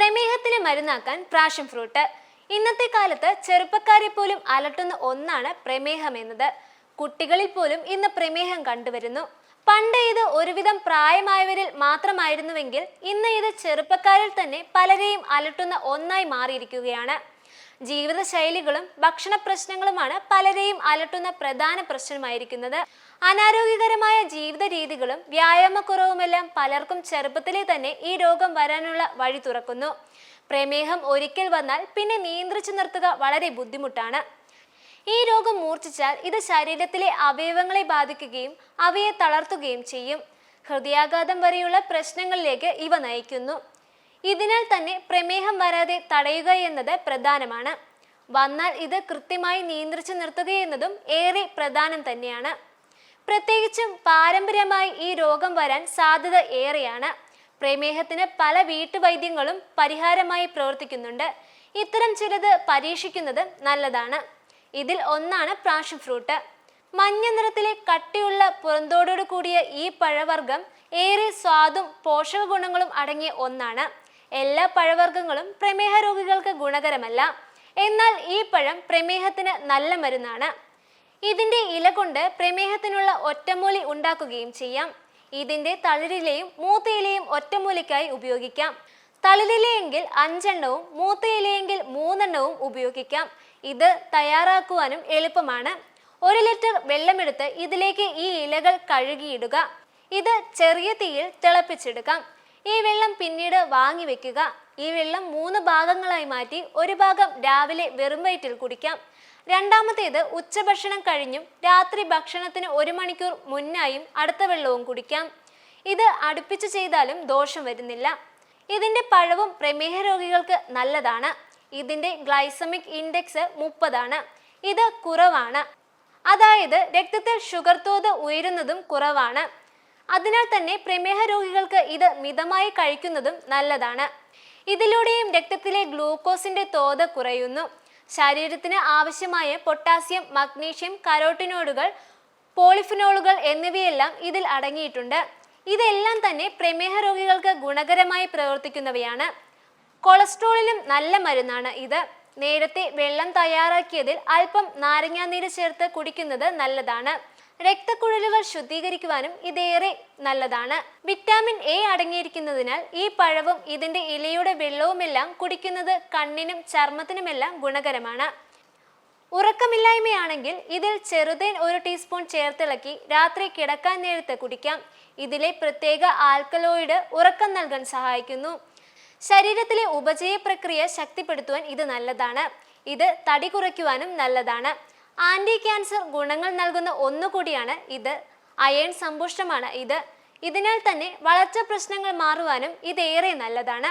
പ്രമേഹത്തിന് മരുന്നാക്കാൻ പ്രാഷൻ fruit. ഇന്നത്തെ കാലത്ത് ചെറുപ്പക്കാരെ പോലും അലട്ടുന്ന ഒന്നാണ് പ്രമേഹം എന്നത്. കുട്ടികളിൽ പോലും ഇന്ന് പ്രമേഹം കണ്ടുവരുന്നു. പണ്ട് ഇത് ഒരുവിധം പ്രായമായവരിൽ മാത്രമായിരുന്നുവെങ്കിൽ ഇന്ന് ഇത് ചെറുപ്പക്കാരിൽ തന്നെ പലരെയും അലട്ടുന്ന ഒന്നായി മാറിയിരിക്കുകയാണ്. ജീവിതശൈലികളും ഭക്ഷണ പ്രശ്നങ്ങളുമാണ് പലരെയും അലട്ടുന്ന പ്രധാന പ്രശ്നമായിരിക്കുന്നത്. അനാരോഗ്യകരമായ ജീവിത രീതികളും വ്യായാമക്കുറവുമെല്ലാം പലർക്കും ചെറുപ്പത്തിലെ തന്നെ ഈ രോഗം വരാനുള്ള വഴി തുറക്കുന്നു. പ്രമേഹം ഒരിക്കൽ വന്നാൽ പിന്നെ നിയന്ത്രിച്ചു നിർത്തുക വളരെ ബുദ്ധിമുട്ടാണ്. ഈ രോഗം മൂർച്ഛിച്ചാൽ ഇത് ശരീരത്തിലെ അവയവങ്ങളെ ബാധിക്കുകയും അവയെ തളർത്തുകയും ചെയ്യും. ഹൃദയാഘാതം വരെയുള്ള പ്രശ്നങ്ങളിലേക്ക് ഇവ നയിക്കുന്നു. ഇതിനാൽ തന്നെ പ്രമേഹം വരാതെ തടയുക എന്നത് പ്രധാനമാണ്. വന്നാൽ ഇത് കൃത്യമായി നിയന്ത്രിച്ചു നിർത്തുക എന്നതും ഏറെ പ്രധാനം തന്നെയാണ്. പ്രത്യേകിച്ചും പാരമ്പര്യമായി ഈ രോഗം വരാൻ സാധ്യത ഏറെയാണ്. പ്രമേഹത്തിന് പല വീട്ടുവൈദ്യങ്ങളും പരിഹാരമായി പ്രവർത്തിക്കുന്നുണ്ട്. ഇത്തരം ചിലത് പരീക്ഷിക്കുന്നത് നല്ലതാണ്. ഇതിൽ ഒന്നാണ് പ്രാഷൻ ഫ്രൂട്ട്. മഞ്ഞ നിറത്തിലെ കട്ടിയുള്ള പുറന്തോടോട് കൂടിയ ഈ പഴവർഗം ഏറെ സ്വാദും പോഷക ഗുണങ്ങളും അടങ്ങിയ ഒന്നാണ്. എല്ലാ പഴവർഗങ്ങളും പ്രമേഹ രോഗികൾക്ക് ഗുണകരമല്ല. എന്നാൽ ഈ പഴം പ്രമേഹത്തിന് നല്ല മരുന്നാണ്. ഇതിന്റെ ഇല കൊണ്ട് പ്രമേഹത്തിനുള്ള ഒറ്റമൂലി ഉണ്ടാക്കുകയും ചെയ്യാം. ഇതിന്റെ തളിരിലയും മൂത്തയിലയും ഒറ്റമൂലിക്കായി ഉപയോഗിക്കാം. തളിരിലയെങ്കിൽ അഞ്ചെണ്ണവും മൂത്തയിലയെങ്കിൽ മൂന്നെണ്ണവും ഉപയോഗിക്കാം. ഇത് തയ്യാറാക്കുവാനും എളുപ്പമാണ്. ഒരു ലിറ്റർ വെള്ളമെടുത്ത് ഇതിലേക്ക് ഈ ഇലകൾ കഴുകിയിടുക. ഇത് ചെറിയ തീയിൽ തിളപ്പിച്ചെടുക്കാം ഈ വെള്ളം പിന്നീട് വാങ്ങി വെക്കുക. ഈ വെള്ളം മൂന്ന് ഭാഗങ്ങളായി മാറ്റി ഒരു ഭാഗം രാവിലെ വെറും വയറ്റിൽ കുടിക്കാം. രണ്ടാമത്തേത് ഉച്ചഭക്ഷണം കഴിഞ്ഞും രാത്രി ഭക്ഷണത്തിന് ഒരു മണിക്കൂർ മുന്നായും അടുത്ത വെള്ളവും കുടിക്കാം. ഇത് അടുപ്പിച്ച് ചെയ്താലും ദോഷം വരുന്നില്ല. ഇതിന്റെ പഴവും പ്രമേഹ രോഗികൾക്ക് നല്ലതാണ്. ഇതിന്റെ ഗ്ലൈസമിക് ഇൻഡെക്സ് മുപ്പതാണ്. ഇത് കുറവാണ്. അതായത് രക്തത്തിൽ ഷുഗർ തോത് ഉയരുന്നതും കുറവാണ്. അതിനാൽ തന്നെ പ്രമേഹ രോഗികൾക്ക് ഇത് മിതമായി കഴിക്കുന്നതും നല്ലതാണ്. ഇതിലൂടെയും രക്തത്തിലെ ഗ്ലൂക്കോസിന്റെ തോത് കുറയുന്നു. ശരീരത്തിന് ആവശ്യമായ പൊട്ടാസ്യം മഗ്നീഷ്യം കരോട്ടിനോഡുകൾ പോളിഫിനോളുകൾ എന്നിവയെല്ലാം ഇതിൽ അടങ്ങിയിട്ടുണ്ട്. ഇതെല്ലാം തന്നെ പ്രമേഹ രോഗികൾക്ക് ഗുണകരമായി പ്രവർത്തിക്കുന്നവയാണ്. കൊളസ്ട്രോളിനും നല്ല മരുന്നാണ് ഇത്. നേരത്തെ വെള്ളം തയ്യാറാക്കിയതിൽ അല്പം നാരങ്ങാനീര് ചേർത്ത് കുടിക്കുന്നത് നല്ലതാണ്. രക്തക്കുഴലുകൾ ശുദ്ധീകരിക്കുവാനും ഇതേറെ നല്ലതാണ്. വിറ്റാമിൻ എ അടങ്ങിയിരിക്കുന്നതിനാൽ ഈ പഴവും ഇതിന്റെ ഇലയുടെ വെള്ളവുമെല്ലാം കുടിക്കുന്നത് കണ്ണിനും ചർമ്മത്തിനുമെല്ലാം ഗുണകരമാണ്. ഉറക്കമില്ലായ്മയാണെങ്കിൽ ഇതിൽ ചെറുതേൻ ഒരു ടീസ്പൂൺ ചേർത്തിളക്കി രാത്രി കിടക്കാൻ നേരത്തെ കുടിക്കാം. ഇതിലെ പ്രത്യേക ആൽക്കലോയിഡ് ഉറക്കം നൽകാൻ സഹായിക്കുന്നു. ശരീരത്തിലെ ഉപജയ പ്രക്രിയ ശക്തിപ്പെടുത്തുവാൻ ഇത് നല്ലതാണ്. ഇത് തടി കുറയ്ക്കുവാനും നല്ലതാണ്. ആന്റി ക്യാൻസർ ഗുണങ്ങൾ നൽകുന്ന ഒന്നുകൂടിയാണ് ഇത്. അയൺ സമ്പുഷ്ടമാണ് ഇത്. ഇതിനാൽ തന്നെ വളർച്ച പ്രശ്നങ്ങൾ മാറുവാനും ഇതേറെ നല്ലതാണ്.